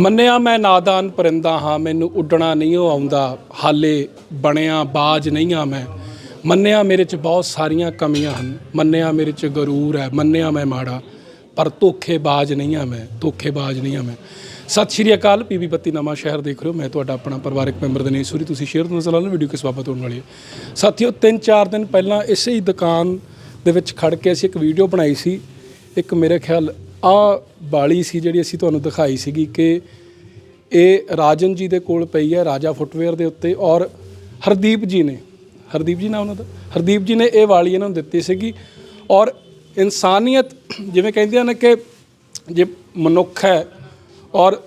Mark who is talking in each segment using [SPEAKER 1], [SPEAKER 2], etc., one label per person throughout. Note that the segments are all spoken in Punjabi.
[SPEAKER 1] ਮੰਨਿਆ ਮੈਂ ਨਾਦਾਨ ਪਰਿੰਦਾ ਹਾਂ, ਮੈਨੂੰ ਉੱਡਣਾ ਨਹੀਂ ਉਹ ਆਉਂਦਾ। ਹਾਲੇ ਬਣਿਆ ਬਾਜ ਨਹੀਂ ਆ ਮੈਂ। ਮੰਨਿਆ ਮੇਰੇ 'ਚ ਬਹੁਤ ਸਾਰੀਆਂ ਕਮੀਆਂ ਹਨ। ਮੰਨਿਆ ਮੇਰੇ 'ਚ ਗਰੂਰ ਹੈ। ਮੰਨਿਆ ਮੈਂ ਮਾੜਾ। ਪਰ ਧੋਖੇਬਾਜ਼ ਨਹੀਂ ਆ ਮੈਂ। ਧੋਖੇਬਾਜ਼ ਨਹੀਂ ਆ ਮੈਂ। ਸਤਿ ਸ਼੍ਰੀ ਅਕਾਲ ਪੀਬੀ ਬੱਤੀ ਨਵਾਂ ਸ਼ਹਿਰ ਦੇਖ ਰਹੇ ਹੋ। ਮੈਂ ਤੁਹਾਡਾ ਆਪਣਾ ਪਰਿਵਾਰਕ ਮੈਂਬਰ ਦਿਨੇਸ਼ ਸੂਰੀ। ਤੁਸੀਂ ਸ਼ੇਅਰ ਤੋਂ ਨਜ਼ਰ ਲਾ ਲਓ ਵੀਡੀਓ ਕਿਸ ਬਾਬਤ ਹੋਣ ਵਾਲੀ ਹੈ। ਸਾਥੀਓ 3-4 ਦਿਨ ਪਹਿਲਾਂ ਇਸੇ ਹੀ ਦੁਕਾਨ ਦੇ ਵਿੱਚ ਖੜ ਕੇ ਅਸੀਂ ਇੱਕ ਵੀਡੀਓ ਬਣਾਈ ਸੀ। ਇੱਕ ਮੇਰੇ ਖਿਆਲ ਆ ਬਾਲੀ ਸੀ ਜਿਹੜੀ ਅਸੀਂ ਤੁਹਾਨੂੰ ਦਿਖਾਈ ਸੀਗੀ ਕਿ ਇਹ ਰਾਜਨ ਜੀ ਦੇ ਕੋਲ ਪਈ ਹੈ, ਰਾਜਾ ਫੁੱਟਵੇਅਰ ਦੇ ਉੱਤੇ ਔਰ ਹਰਦੀਪ ਜੀ ਨੇ। ਹਰਦੀਪ ਜੀ ਨਾ ਉਹਨਾਂ ਦਾ? ਹਰਦੀਪ ਜੀ ਨੇ ਇਹ ਵਾਲੀ ਇਹਨਾਂ ਨੂੰ ਦਿੱਤੀ ਸੀਗੀ ਔਰ ਇਨਸਾਨੀਅਤ ਜਿਵੇਂ ਕਹਿੰਦੇ ਨੇ ਕਿ ਜੇ ਮਨੁੱਖ ਹੈ ਔਰ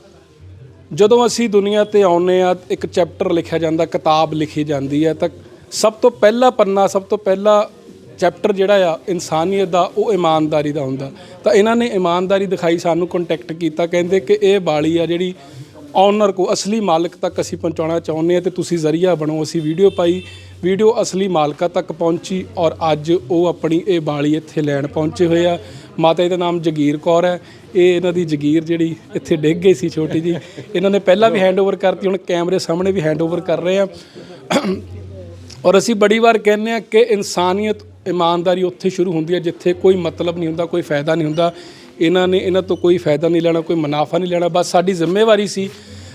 [SPEAKER 1] ਜਦੋਂ ਅਸੀਂ ਦੁਨੀਆ ਤੇ ਆਉਂਦੇ ਆ ਇੱਕ ਚੈਪਟਰ ਲਿਖਿਆ ਜਾਂਦਾ, ਕਿਤਾਬ ਲਿਖੀ ਜਾਂਦੀ ਹੈ, ਤਾਂ ਸਭ ਤੋਂ ਪਹਿਲਾ ਪੰਨਾ, ਸਭ ਤੋਂ ਪਹਿਲਾ ਚੈਪਟਰ ਜਿਹੜਾ ਆ, ਇਨਸਾਨੀਅਤ ਦਾ, ਉਹ ਇਮਾਨਦਾਰੀ ਦਾ ਹੁੰਦਾ। ਤਾਂ ਇਹਨਾਂ ਨੇ ਇਮਾਨਦਾਰੀ ਦਿਖਾਈ, ਸਾਨੂੰ ਕੰਟੈਕਟ ਕੀਤਾ, ਕਹਿੰਦੇ ਕਿ ਇਹ ਬਾਲੀ ਆ ਜਿਹੜੀ ਓਨਰ ਕੋ ਅਸਲੀ ਮਾਲਕ ਤੱਕ ਅਸੀਂ ਪਹੁੰਚਾਉਣਾ ਚਾਹੁੰਦੇ ਆ ਤੇ ਤੁਸੀਂ ਜ਼ਰੀਆ ਬਣੋ, ਅਸੀਂ ਵੀਡੀਓ ਪਾਈ। ਵੀਡੀਓ ਅਸਲੀ ਮਾਲਕਾ ਤੱਕ ਪਹੁੰਚੀ ਔਰ ਅੱਜ ਉਹ ਆਪਣੀ ਇਹ ਬਾਲੀ ਇੱਥੇ ਲੈਣ ਪਹੁੰਚੇ ਹੋਏ ਆ। ਮਾਤਾ ਜੀ ਦਾ ਨਾਮ ਜਗੀਰ ਕੌਰ ਹੈ। ਇਹ ਇਹਨਾਂ ਦੀ ਜਗੀਰ ਜਿਹੜੀ ਇੱਥੇ ਡਿੱਗ ਗਈ ਸੀ ਛੋਟੀ ਜੀ ਇਹਨਾਂ ਨੇ ਪਹਿਲਾਂ ਵੀ ਹੈਂਡਓਵਰ ਕਰਤੀ, ਹੁਣ ਕੈਮਰੇ ਸਾਹਮਣੇ ਵੀ ਹੈਂਡਓਵਰ ਕਰ ਰਹੇ ਆ। ਔਰ ਅਸੀਂ ਬੜੀ ਵਾਰ ਕਹਿੰਦੇ ਆ ਕਿ ਇਨਸਾਨੀਅਤ ਇਮਾਨਦਾਰੀ ਉੱਥੇ ਸ਼ੁਰੂ ਹੁੰਦੀ ਹੈ ਜਿੱਥੇ ਕੋਈ ਮਤਲਬ ਨਹੀਂ ਹੁੰਦਾ ਕੋਈ ਫਾਇਦਾ ਨਹੀਂ ਹੁੰਦਾ। ਇਹਨਾਂ ਨੇ ਇਹਨਾਂ ਤੋਂ ਕੋਈ ਫਾਇਦਾ ਨਹੀਂ ਲੈਣਾ ਕੋਈ ਮੁਨਾਫਾ ਨਹੀਂ ਲੈਣਾ। ਬਸ ਸਾਡੀ ਜ਼ਿੰਮੇਵਾਰੀ ਸੀ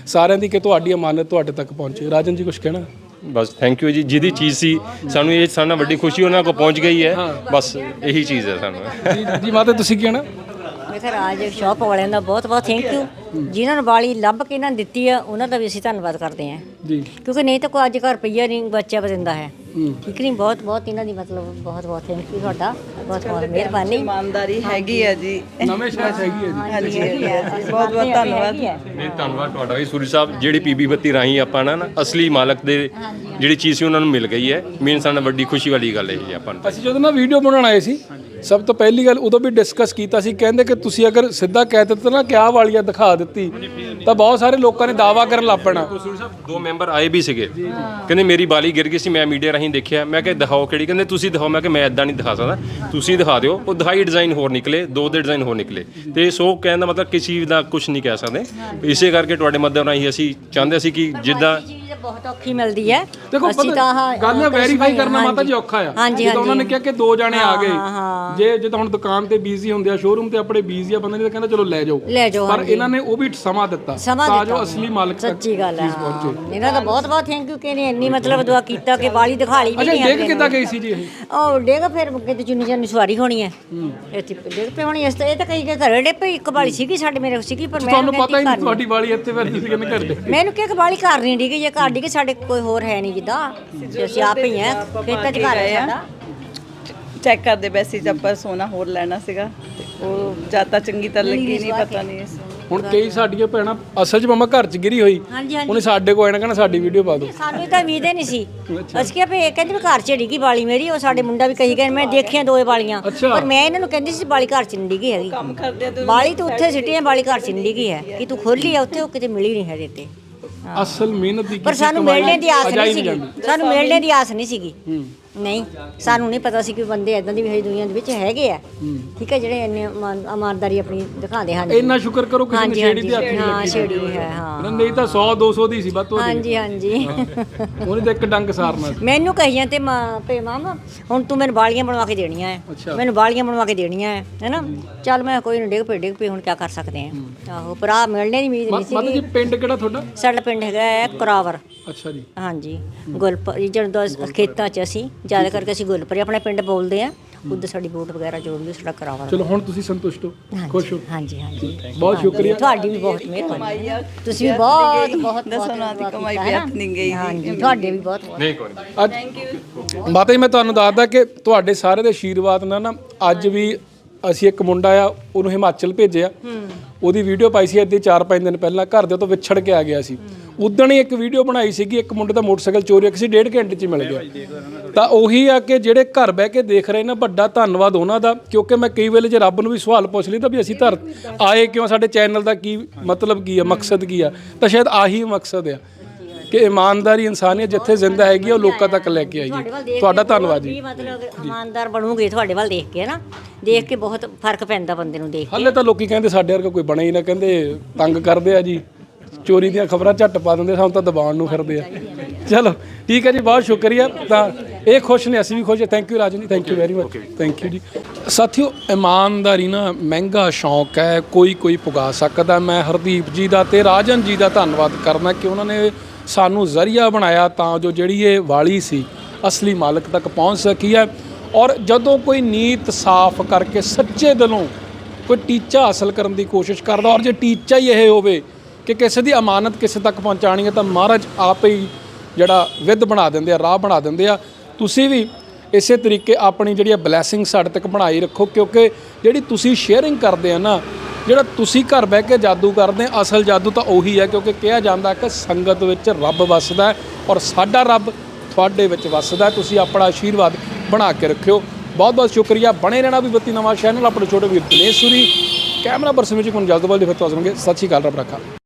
[SPEAKER 1] ਸਾਰਿਆਂ ਦੀ ਕਿ ਤੁਹਾਡੀ ਅਮਾਨਤ ਤੁਹਾਡੇ ਤੱਕ ਪਹੁੰਚੇ। ਰਾਜਨ ਜੀ ਕੁਝ ਕਹਿਣਾ?
[SPEAKER 2] ਬਸ ਥੈਂਕ ਯੂ ਜੀ। ਜਿਹਦੀ ਚੀਜ਼ ਸੀ ਸਾਨੂੰ ਇਹ ਸਾਡਾ ਵੱਡੀ ਖੁਸ਼ੀ ਉਹਨਾਂ ਕੋਲ ਪਹੁੰਚ ਗਈ ਹੈ। ਬਸ ਇਹੀ ਚੀਜ਼ ਹੈ ਸਾਨੂੰ।
[SPEAKER 1] ਜੀ ਜੀ ਮਾਤਾ ਤੁਸੀਂ ਕੀ ਕਹਿਣਾ?
[SPEAKER 3] ਮੈਂ ਕਿਹਾ ਰਾਜ ਸ਼ੌਪ ਵਾਲਿਆਂ ਦਾ ਬਹੁਤ ਬਹੁਤ ਥੈਂਕ ਯੂ ਜਿਨ੍ਹਾਂ ਨੂੰ ਵਾਲੀ ਲੱਭ ਕੇ ਇਹਨਾਂ ਨੂੰ ਦਿੱਤੀ ਆ ਉਹਨਾਂ ਦਾ ਵੀ ਅਸੀਂ ਧੰਨਵਾਦ ਕਰਦੇ ਹਾਂ।
[SPEAKER 1] ਜੀ।
[SPEAKER 3] ਕਿਉਂਕਿ ਨਹੀਂ ਤਾਂ ਕੋਈ ਅੱਜ ਘਰ ਪਈਆ ਨਹੀਂ ਬੱਚਾ ਬਦਿੰਦਾ ਹੈ। ਠੀਕ ਨਹੀਂ ਬਹੁਤ ਬਹੁਤ ਇਹਨਾਂ ਦੀ ਮਤਲਬ ਬਹੁਤ ਬਹੁਤ ਥੈਂਕ ਯੂ ਤੁਹਾਡਾ ਬਹੁਤ ਬਹੁਤ ਮਿਹਰਬਾਨੀ।
[SPEAKER 4] ਇਮਾਨਦਾਰੀ ਹੈਗੀ ਆ ਜੀ।
[SPEAKER 1] ਨਵੇਂ ਸ਼ਹਿਰ ਹੈਗੀ ਹੈ
[SPEAKER 4] ਹਾਂਜੀ ਬਹੁਤ ਬਹੁਤ ਧੰਨਵਾਦ।
[SPEAKER 2] ਨਹੀਂ ਧੰਨਵਾਦ ਤੁਹਾਡਾ ਵੀ। ਸੂਰੀ ਸਾਹਿਬ ਜਿਹੜੀ ਪੀਬੀ ਬੱਤੀ ਰਾਹੀਂ ਆਪਾਂ ਨਾ ਨਾ ਅਸਲੀ ਮਾਲਕ ਦੇ ਜਿਹੜੀ ਚੀਜ਼ ਸੀ ਉਹਨਾਂ ਨੂੰ ਮਿਲ ਗਈ ਹੈ। ਮੇਨ ਸਾਨੂੰ ਵੱਡੀ ਖੁਸ਼ੀ ਵਾਲੀ ਗੱਲ ਇਹ ਹੈ ਆਪਾਂ ਨੂੰ।
[SPEAKER 1] ਅਸੀਂ ਜਦੋਂ ਨਾ ਵੀਡੀਓ ਬਣਾਉਣ ਆਏ ਸੀ ਸਭ ਤੋਂ ਪਹਿਲੀ ਗੱਲ ਉਦੋਂ ਵੀ ਡਿਸਕਸ ਕੀਤਾ ਸੀ ਕਹਿੰਦੇ ਕਿ ਤੁਸੀਂ ਅਗਰ ਸਿੱਧਾ ਕਹਿ ਦਿੱਤਾ ਨਾ ਕਿ ਆਹ ਵਾਲੀਆ ਦਿਖਾ ਦਿੱਤੀ ਤਾਂ ਬਹੁਤ ਸਾਰੇ ਲੋਕਾਂ ਨੇ ਦਾਵਾ ਕਰਨ ਲੱਗ ਪੈਣਾ।
[SPEAKER 2] ਸੂਰੀ ਸਾਹਿਬ ਦੋ ਮੈਂਬਰ ਆਏ ਵੀ ਸੀਗੇ। ਕਹਿੰਦੇ ਮੇਰੀ ਬਾਲੀ ਗਿਰ ਗਈ ਸੀ ਮੈਂ ਮੀਡੀਆ ਰਾਹੀਂ ਦੇਖਿਆ। ਮੈਂ ਕਿਹਾ ਦਿਖਾਓ ਕਿਹੜੀ। ਕਹਿੰਦੇ ਤੁਸੀਂ ਦਿਖਾਓ। ਮੈਂ ਕਿਹਾ ਮੈਂ ਇਦਾਂ ਨਹੀਂ ਦਿਖਾ ਸਕਦਾ। ਤੁਸੀਂ ਦਿਖਾ ਦਿਓ। ਉਹ ਦਿਖਾਈ ਡਿਜ਼ਾਈਨ ਹੋਰ ਨਿਕਲੇ। ਦੋ ਦੇ ਡਿਜ਼ਾਈਨ ਹੋਰ ਨਿਕਲੇ। ਤੇ ਸੋ ਕਹਿਣ ਦਾ ਮਤਲਬ ਕਿਸੇ ਦਾ ਕੁਝ ਨਹੀਂ ਕਹਿ ਸਕਦੇ। ਇਸੇ ਕਰਕੇ ਤੁਹਾਡੇ ਮੱਦਮ ਰਾਹੀਂ ਅਸੀਂ ਚਾਹੁੰਦੇ ਸੀ ਕਿ ਜਿੱਦਾਂ
[SPEAKER 3] ਬਹੁਤ ਔਖੀ ਮਿਲਦੀ ਹੈ।
[SPEAKER 1] ਦੇਖੋ
[SPEAKER 3] ਅਸੀਂ ਤਾਂ ਆਹ-
[SPEAKER 1] ਗੱਲ
[SPEAKER 3] ਆਹ
[SPEAKER 1] ਵੈਰੀਫਾਈ ਕਰਨਾ। ਮਾਤਾ ਜੀ ਔਖਾ ਆ।
[SPEAKER 3] ਹਾਂਜੀ
[SPEAKER 1] ਜਦੋਂ ਉਹਨਾਂ ਨੇ
[SPEAKER 3] ਹਾਂਜੀ।
[SPEAKER 1] ਕਿਹਾ ਕਿ ਦੋ ਜਾਣੇ ਆ ਗਏ।
[SPEAKER 3] ਹਾਂ,
[SPEAKER 1] ਜੇ ਜਿੱਦਾਂ ਹੁਣ ਦੁਕਾਨ ਤੇ ਬੀਜ਼ੀ ਹੁੰਦੇ ਆ ਸ਼ੋਰੂਮ ਤੇ ਆਪਣੇ ਬੀਜ਼ੀ ਆ ਬੰਦੇ ਨੇ ਤਾਂ ਕਹਿੰਦਾ ਚਲੋ ਲੈ ਜਾਓ।
[SPEAKER 3] ਲੈ ਜਾਓ
[SPEAKER 1] ਪਰ
[SPEAKER 3] ਹਾਂਜੀ।
[SPEAKER 1] ਇਹਨਾਂ ਨੇ ਉਹ ਵੀ ਸਮਾਂ ਦਿੱਤਾ।
[SPEAKER 3] ਸਮਾਂ
[SPEAKER 1] ਤਾਂ
[SPEAKER 3] ਦਿੱਤਾ
[SPEAKER 1] ਜੋ ਅਸਲੀ ਮਾਲਕ ਤੱਕ
[SPEAKER 3] ਸੱਚੀ ਗੱਲ ਹੈ
[SPEAKER 1] ਚੀਜ਼ ਪਹੁੰਚੇ।
[SPEAKER 3] ਹਾਂ। ਇਹਨਾਂ ਦਾ ਬਹੁਤ ਬਹੁਤ ਥੈਂਕ ਯੂ ਕਿ ਇਹਨੇ ਇੰਨੀ ਮਤਲਬ ਦੁਆ ਕੀਤਾ ਕਿ ਵਾਲੀ ਦਿਖਾ ਲਈ ਵੀ
[SPEAKER 1] ਅੱਛਾ
[SPEAKER 3] ਨਹੀਂ
[SPEAKER 1] ਡਿੱਗ ਕਿੱਦਾਂ
[SPEAKER 3] ਨੂੰ।
[SPEAKER 1] ਗਈ ਸੀ ਜੀ ਇਹ?
[SPEAKER 3] ਉਹ ਡੇਗ ਫਿਰ ਕਿਤੇ ਚੁੰਨੀ ਚਾਨੀ ਸਵਾਰੀ ਹੋਣੀ ਹੈ। ਇੱਥੇ ਡੇਗ ਪੇ ਹੋਣੀ ਇਸ ਤਾਂ ਇਹ ਤਾਂ ਕਈ ਕੇ ਘਰੇ ਡੇ ਪਈ ਇੱਕ ਵਾਲੀ ਸੀਗੀ ਸਾਡੇ ਮੇਰੇ ਸੀਗੀ ਪਰ ਮੈਂ
[SPEAKER 1] ਤੁਹਾਨੂੰ ਪਤਾ ਹੀ ਨਹੀਂ ਤੁਹਾਡੀ ਵਾਲੀ ਇੱਥੇ ਫਿਰ ਤੁਸੀਂ ਕਹਿੰਦੇ ਘਰ ਦੇ
[SPEAKER 3] ਮੈਨੂੰ ਕਿਹਾ ਕਿ ਵਾਲੀ ਘਰ ਨਹੀਂ ਡਿੱਗੀ ਜੇ ਘਰ ਡਿੱਗੀ ਸਾਡੇ ਕੋਈ ਹੋਰ ਹੈ ਨਹੀਂ ਜਿੱਦਾਂ ਤੇ ਅਸੀਂ ਆਪ ਹੀ ਆ ਖੇਤਾਂ 'ਚ ਘਰ ਹੈ ਸਾਡਾ।
[SPEAKER 4] ਚੈੱਕ ਕਰਦੇ ਪਏ ਸੀ ਜਦ ਪਰ ਸੋਨਾ ਹੋਰ ਲੈਣਾ ਸੀਗਾ ਤੇ ਉਹ ਜ਼ਿਆਦਾ ਚੰਗੀ ਤਰ੍ਹਾਂ ਲੱਗੀ ਨਹੀਂ ਪਤਾ ਨਹੀਂ ਇਸ
[SPEAKER 1] ਹੁਣ ਕਈ ਸਾਡੀਆਂ ਭੈਣਾਂ ਅਸਲ 'ਚ ਮਮਾ ਘਰ 'ਚ ਗਿਰੀ ਹੋਈ।
[SPEAKER 3] ਹਾਂਜੀ ਹਾਂਜੀ।
[SPEAKER 1] ਉਹਨੇ ਸਾਡੇ ਕੋਲ ਆਣਾ ਕਹਿੰਦਾ ਸਾਡੀ ਵੀਡੀਓ ਪਾ ਦਿਓ।
[SPEAKER 3] ਸਾਨੂੰ ਤਾਂ ਉਮੀਦ ਹੀ ਨਹੀਂ ਸੀ। ਅਸੀਂ ਕਿਹਾ ਵੀ ਇਹ ਕਹਿੰਦੇ ਵੀ ਘਰ 'ਚ ਡਿੱਗੀ ਵਾਲੀ ਮੇਰੀ ਉਹ ਸਾਡੇ ਮੁੰਡਾ ਵੀ ਕਹੀ ਗਏ ਮੈਂ ਦੇਖੀਆਂ ਦੋਏ ਵਾਲੀਆਂ
[SPEAKER 1] ਅੱਛਾ।
[SPEAKER 3] ਪਰ ਮੈਂ ਇਹਨਾਂ ਨੂੰ ਕਹਿੰਦੀ ਸੀ ਵਾਲੀ ਘਰ 'ਚ ਨਹੀਂ ਡਿੱਗੀ ਹੈਗੀ।
[SPEAKER 4] ਕੰਮ ਕਰਦੇ ਆ
[SPEAKER 3] ਵਾਲੀ ਤਾਂ ਉੱਥੇ ਸਿੱਟੀਆਂ ਵਾਲੀ ਘਰ 'ਚ ਨਹੀਂ ਡਿੱਗੀ ਹੈ। ਕਿ ਤੂੰ ਖੋਲੀ ਆ ਉੱਥੇ ਉਹ ਕਿਤੇ ਮਿਲੀ ਨਹੀਂ ਹੈ ਤੇ।
[SPEAKER 1] ਅਸਲ ਮਿਹਨਤ ਦੀ
[SPEAKER 3] ਪਰ ਸਾਨੂੰ
[SPEAKER 1] ਕਮਾਈ
[SPEAKER 3] ਮਿਲਣੇ ਦੀ ਆਸ
[SPEAKER 1] ਅਜਾਈ
[SPEAKER 3] ਨਹੀਂ ਸੀਗੀ।
[SPEAKER 1] ਜਾਂਦੀ।
[SPEAKER 3] ਸਾਨੂੰ ਮਿਲਣੇ ਦੀ ਆਸ ਨਹੀਂ ਸੀਗੀ। ਨਹੀਂ ਸਾਨੂੰ ਨਹੀਂ ਪਤਾ ਸੀ ਕਿ ਬੰਦੇ ਇਦਾਂ ਦੀ ਵੀ ਹੈ ਦੁਨੀਆ ਦੇ ਵਿੱਚ ਹੈਗੇ ਆ। ਠੀਕ ਹੈ ਜਿਹੜੇ ਇੰਨੇ ਇਮਾਨ- ਇਮਾਨਦਾਰੀ ਆਪਣੀ ਦਿਖਾਉਂਦੇ ਹਨ।
[SPEAKER 1] ਇੰਨਾ ਸ਼ੁਕਰ ਕਰੋ ਕਿਸੇ ਨੇ
[SPEAKER 3] ਹਾਂਜੀ
[SPEAKER 1] ਛੇੜੀ ਦੇ ਹੱਥ
[SPEAKER 3] ਹਾਂਜੀ
[SPEAKER 1] ਨਹੀਂ
[SPEAKER 3] ਹਾਂ
[SPEAKER 1] ਲੱਗੀ।
[SPEAKER 3] ਛੇੜੀ ਹੈ ਹਾਂ।
[SPEAKER 1] ਨਹੀਂ ਤਾਂ 100 200 ਦੀ ਸੀ ਵੱਧ ਤੋਂ ਵੱਧ
[SPEAKER 3] ਹਾਂਜੀ। ਹਾਂਜੀ
[SPEAKER 1] ਉਹਨੇ ਤਾਂ ਇੱਕ ਡੰਗ ਸਾਰਨਾ ਸੀ।
[SPEAKER 3] ਮੈਨੂੰ ਕਹੀਆਂ ਤੇ ਮਾਂ ਪੇ ਮਾਮਾ ਹੁਣ ਤੂੰ ਮੈਨੂੰ ਬਾਲੀਆਂ ਬਣਵਾ ਕੇ ਦੇਣੀਆਂ
[SPEAKER 1] ਅੱਛਾ।
[SPEAKER 3] ਹੈ ਮੈਨੂੰ ਬਾਲੀਆਂ ਬਣਵਾ ਕੇ ਦੇਣੀਆਂ ਹੈ ਹੈਨਾ ਚੱਲ ਮੈਂ ਕੋਈ ਨਹੀਂ ਡਿੱਗ ਪਏ ਡਿੱਗ ਪਏ ਹੁਣ ਕੀ ਕਰ ਸਕਦੇ ਆ ਆਹੋ ਭਰਾ ਮਿਲਣੇ ਦੀ ਉਮੀਦ ਨਹੀਂ
[SPEAKER 1] ਮਾਤਾ ਜੀ
[SPEAKER 3] ਸੀ
[SPEAKER 1] ਪਿੰਡ ਕਿਹੜਾ ਤੁਹਾਡਾ?
[SPEAKER 3] ਸਾਡਾ ਪਿੰਡ ਹੈਗਾ ਹੈ ਕੁਰਾਵਰ।
[SPEAKER 1] ਅੱਛਾ ਜੀ।
[SPEAKER 3] ਹਾਂਜੀ। ਗੁਲਪਰੀ ਜਦੋਂ ਖੇਤਾਂ 'ਚ ਅਸੀਂ ਜ਼ਿਆਦਾ ਕਰਕੇ ਅਸੀਂ ਗੁਲਪਰੀ ਆਪਣੇ ਪਿੰਡ ਬੋਲਦੇ ਆ ਉੱਧਰ ਸਾਡੀ ਵੋਟ ਵਗੈਰਾ ਜੋ ਵੀ ਸਾਡਾ ਕਰਾਵਾ
[SPEAKER 1] ਚਲੋ ਹੁਣ ਤੁਸੀਂ ਸੰਤੁਸ਼ਟ ਹੋ? ਖੁਸ਼ ਹੋ?
[SPEAKER 3] ਹਾਂਜੀ ਹਾਂਜੀ।
[SPEAKER 1] ਬਹੁਤ ਸ਼ੁਕਰੀਆ।
[SPEAKER 3] ਤੁਹਾਡੀ ਵੀ ਬਹੁਤ ਮਿਹਰਬਾਨੀ ਤੁਸੀਂ ਵੀ ਬਹੁਤ ਬਹੁਤ
[SPEAKER 4] ਦਸਾਂ ਦੀ ਕਮਾਈ ਵਿਅਰਥ ਨਹੀਂ ਗਈ।
[SPEAKER 3] ਹਾਂਜੀ ਤੁਹਾਡੇ ਵੀ ਬਹੁਤ। ਬਹੁਤ
[SPEAKER 2] ਨਹੀਂ ਕੋਈ ਨਹੀਂ।
[SPEAKER 1] ਅੱਜ ਮਾਤਾ ਜੀ ਮੈਂ ਤੁਹਾਨੂੰ ਦੱਸਦਾ ਕਿ ਤੁਹਾਡੇ ਸਾਰੇ ਦੇ ਆਸ਼ੀਰਵਾਦ ਨਾਲ ਨਾ ਅੱਜ ਵੀ ਅਸੀਂ ਇੱਕ ਮੁੰਡਾ ਆ ਉਹਨੂੰ ਹਿਮਾਚਲ ਭੇਜਿਆ। ਉਹਦੀ ਵੀਡੀਓ ਪਾਈ ਸੀ ਇੱਥੇ 4-5 ਦਿਨ ਪਹਿਲਾਂ ਘਰ ਦੇ ਤੋਂ ਵਿਛੜ ਕੇ ਆ ਗਿਆ ਸੀ। ਉਦਣ ਹੀ ਇੱਕ ਵੀਡੀਓ ਬਣਾਈ ਸੀਗੀ ਇੱਕ ਮੁੰਡੇ ਦਾ ਮੋਟਰਸਾਈਕਲ ਚੋਰੀ ਹੋ ਗਿਆ ਸੀ ਘੰਟੇ 'ਚ ਮਿਲ ਗਿਆ। ਤਾਂ ਉਹੀ ਆ ਕਿ ਜਿਹੜੇ ਘਰ ਬਹਿ ਕੇ ਦੇਖ ਰਹੇ ਨੇ ਵੱਡਾ ਧੰਨਵਾਦ ਉਹਨਾਂ ਦਾ ਕਿਉਂਕਿ ਮੈਂ ਕਈ ਵੇਲੇ ਜੇ ਰੱਬ ਨੂੰ ਵੀ ਸਵਾਲ ਪੁੱਛ ਲਈ ਤਾਂ ਵੀ ਅਸੀਂ ਧਰ ਆਏ ਕਿਉਂ ਸਾਡੇ ਚੈਨਲ ਦਾ ਕੀ ਮਤਲਬ ਕੀ ਆ ਮਕਸਦ ਕੀ ਆ? ਤਾਂ ਸ਼ਾਇਦ ਆਹੀ ਮਕਸਦ ਆ ਕਿ ਇਮਾਨਦਾਰੀ ਇਨਸਾਨੀਅਤ ਜਿੱਥੇ ਜ਼ਿੰਦਾ ਹੈਗੀ ਉਹ ਲੋਕਾਂ ਤੱਕ ਲੈ ਕੇ ਆਈਏ। ਤੁਹਾਡਾ ਧੰਨਵਾਦ ਜੀ।
[SPEAKER 3] ਮਤਲਬ ਇਮਾਨਦਾਰ ਬਣੋਗੇ ਤੁਹਾਡੇ ਵੱਲ ਦੇਖ ਕੇ ਨਾ? ਦੇਖ ਕੇ ਬਹੁਤ ਫ਼ਰਕ ਪੈਂਦਾ ਬੰਦੇ ਨੂੰ ਦੇਖ ਕੇ।
[SPEAKER 1] ਹਾਲੇ ਤਾਂ ਲੋਕੀ ਕਹਿੰਦੇ ਸਾਡੇ ਵਰਗਾ ਕੋਈ ਬਣੇ ਹੀ ਨਾ, ਕਹਿੰਦੇ ਤੰਗ ਕਰਦੇ ਆ ਜੀ। ਚੋਰੀ ਦੀਆਂ ਖਬਰਾਂ ਝੱਟ ਪਾ ਦਿੰਦੇ, ਸਾਨੂੰ ਤਾਂ ਦਬਾਉਣ ਨੂੰ ਫਿਰਦੇ ਆ। ਚਲੋ, ਠੀਕ ਹੈ ਜੀ, ਬਹੁਤ ਸ਼ੁਕਰੀਆ। ਤਾਂ ਇਹ ਖੁਸ਼ ਨੇ, ਅਸੀਂ ਵੀ ਖੁਸ਼ ਹਾਂ। Thank you Rajan ji thank you very much thank you ji. ਸਾਥੀਓ, ਇਮਾਨਦਾਰੀ ਨਾ ਮਹਿੰਗਾ ਸ਼ੌਂਕ ਹੈ, ਕੋਈ ਕੋਈ ਪੁਗਾ ਸਕਦਾ। ਮੈਂ ਹਰਦੀਪ ਜੀ ਦਾ ਤੇ ਰਾਜਨ ਜੀ ਦਾ ਧੰਨਵਾਦ ਕਰਨਾ ਕਿ ਉਹਨਾਂ ਨੇ ਸਾਨੂੰ ਜ਼ਰੀਆ ਬਣਾਇਆ ਤਾਂ ਜੋ ਜਿਹੜੀ ਇਹ ਵਾਲੀ ਸੀ, ਅਸਲੀ ਮਾਲਕ ਤੱਕ ਪਹੁੰਚ ਸਕੀ ਹੈ। ਔਰ ਜਦੋਂ ਕੋਈ ਨੀਤ ਸਾਫ਼ ਕਰਕੇ ਸੱਚੇ ਦਿਲੋਂ ਕੋਈ ਟੀਚਾ ਹਾਸਲ ਕਰਨ ਦੀ ਕੋਸ਼ਿਸ਼ ਕਰਦਾ ਔਰ ਜੇ ਟੀਚਾ ਹੀ ਇਹ ਹੋਵੇ ਕਿ ਕਿਸੇ ਦੀ ਅਮਾਨਤ ਕਿਸੇ ਤੱਕ ਪਹੁੰਚਾਣੀ ਹੈ ਤਾਂ ਮਹਾਰਾਜ ਆਪ ਹੀ ਜਿਹੜਾ ਵਿਧ ਬਣਾ ਦਿੰਦੇ ਆ, ਰਾਹ ਬਣਾ ਦਿੰਦੇ ਆ। ਤੁਸੀਂ ਵੀ ਇਸੇ ਤਰੀਕੇ ਆਪਣੀ ਜਿਹੜੀ ਬਲੇਸਿੰਗ ਸਾਡੇ ਤੱਕ ਬਣਾਈ ਰੱਖੋ, ਕਿਉਂਕਿ ਜਿਹੜੀ ਤੁਸੀਂ ਸ਼ੇਅਰਿੰਗ ਕਰਦੇ ਆ ਨਾ, ਜਿਹੜਾ ਤੁਸੀਂ ਘਰ ਬਹਿ ਕੇ ਜਾਦੂ ਕਰਦੇ ਆ, ਅਸਲ ਜਾਦੂ ਤਾਂ ਉਹੀ ਹੈ, ਕਿਉਂਕਿ ਕਿਹਾ ਜਾਂਦਾ ਕਿ ਸੰਗਤ ਵਿੱਚ ਰੱਬ ਵੱਸਦਾ ਔਰ ਸਾਡਾ ਰੱਬ ਤੁਹਾਡੇ ਵਿੱਚ ਵੱਸਦਾ ਤੁਸੀਂ ਆਪਣਾ ਆਸ਼ੀਰਵਾਦ ਬਣਾ ਕੇ ਰੱਖਿਓ। ਬਹੁਤ ਬਹੁਤ ਸ਼ੁਕਰੀਆ। ਬਣੇ ਰਹਿਣਾ ਵੀ ਬੱਤੀ ਨਵਾਂ ਚੈਨਲ ਆਪਣੇ ਛੋਟੇ ਵੀਰ ਦਿਨੇਸ਼ ਸੂਰੀ। ਕੈਮਰਾ ਪਰਸਨ ਵਿੱਚ ਕੋਣ ਜਲਦਬਾਜ਼ੀ ਫਿਰ ਤੋਂ ਆਵਾਂਗੇ ਸਤਿ ਸ਼੍ਰੀ ਅਕਾਲ, ਰੱਬ ਰੱਖਾ